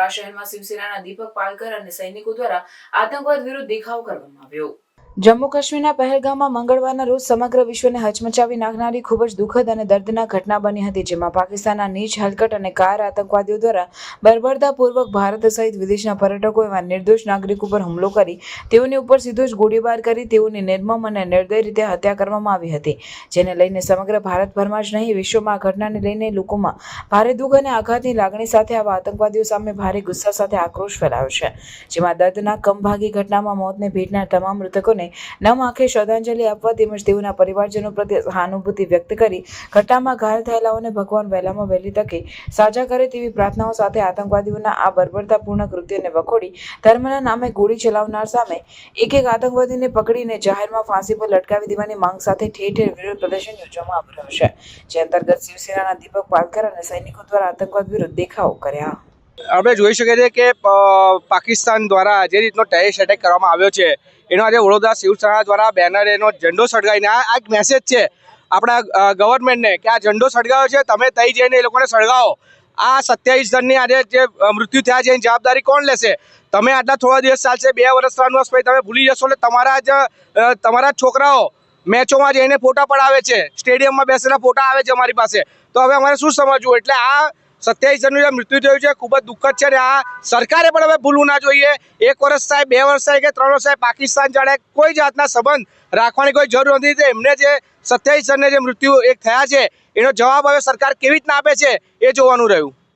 વડોદરા શહેરમાં શિવસેનાના દીપક પાલકર અને સૈનિકો દ્વારા આતંકવાદ વિરુદ્ધ દેખાવ કરવામાં આવ્યો. જમ્મુ કાશ્મીરના પહેલગામમાં મંગળવારના રોજ સમગ્ર વિશ્વને હચમચાવી નાખનારી ખૂબ જ દુઃખદ અને દર્દનાક ઘટના બની હતી, જેમાં પાકિસ્તાનના નીચ હલકટ અને કાર આતંકવાદીઓ દ્વારા બર્બરતાપૂર્વક ભારત સહિત વિદેશના પર્યટકો એવા નિર્દોષ નાગરિક ઉપર હુમલો કરી, તેઓની ઉપર સીધો જ ગોળીબાર કરી, તેઓની નિર્મમ અને નિર્દય રીતે હત્યા કરવામાં આવી હતી. જેને લઈને સમગ્ર ભારતભરમાં જ નહીં, વિશ્વમાં આ ઘટનાને લઈને લોકોમાં ભારે દુઃખ અને આઘાતની લાગણી સાથે આવા આતંકવાદીઓ સામે ભારે ગુસ્સા સાથે આક્રોશ ફેલાયો છે, જેમાં દર્દના કમભાગી ઘટનામાં મોતને ભેટનાર તમામ મૃતકોને નમ આંખે શ્રદ્ધાંજલિ આપવા તેમજ તેઓના પરિવારજનો પ્રત્યે સહાનુભૂતિ વ્યક્ત કરી ઘટનામાં ઘાયલ થયેલાઓને ભગવાન વહેલામાં વહેલી તકે સાજા કરે તેવી પ્રાર્થનાઓ સાથે આતંકવાદીઓના આ બર્બરતાપૂર્ણ કૃત્યને વખોડી ધર્મના નામે ગોળી ચલાવનાર સામે એક એક આતંકવાદીને પકડીને જાહેરમાં ફાંસી પર લટકાવી દેવાની માંગ સાથે ઠેર ઠેર વિરોધ પ્રદર્શન યોજવામાં આવી રહ્યું છે. જે અંતર્ગત શિવસેનાના દીપક પાલકર અને સૈનિકો દ્વારા આતંકવાદ વિરુદ્ધ દેખાવો કર્યા. આપણે જોઈ શકીએ છીએ કે પાકિસ્તાન દ્વારા જે રીતનો ટેરિસ એટેક કરવામાં આવ્યો છે, એનો આજે વડોદરા શિવસેના દ્વારા બેનર એનો ઝંડો સળગાવીને આ એક મેસેજ છે આપણા ગવર્મેન્ટને કે આ ઝંડો સળગાવ્યો છે, તમે તઈ જઈને એ લોકોને સળગાવો. આ સત્યાવીસ જણની આજે જે મૃત્યુ થયા છે, એની જવાબદારી કોણ લેશે? તમે આટલા થોડા દિવસ ચાલશે, બે વર્ષ, ત્રણ વર્ષ પછી તમે ભૂલી જશો એટલે તમારા જ તમારા છોકરાઓ મેચોમાં જઈને ફોટા પડાવે છે, સ્ટેડિયમમાં બેસીને ફોટા આવે છે અમારી પાસે. તો હવે અમારે શું સમજવું? એટલે આ સત્યાવીસ જણનું મૃત્યુ થયું છે. ખૂબ જ દુઃખદ છે અને આ સરકારે પણ હવે ભૂલવું ના જોઈએ. એક વર્ષ થાય, બે વર્ષ થાય કે ત્રણ વર્ષ થાય, પાકિસ્તાન જાણે કોઈ જાતના સંબંધ રાખવાની કોઈ જરૂર નથી. તે એમને જે સત્યાવીસ જણને જે મૃત્યુ એક થયા છે, એનો જવાબ હવે સરકાર કેવી રીતના આપે છે એ જોવાનું રહ્યું.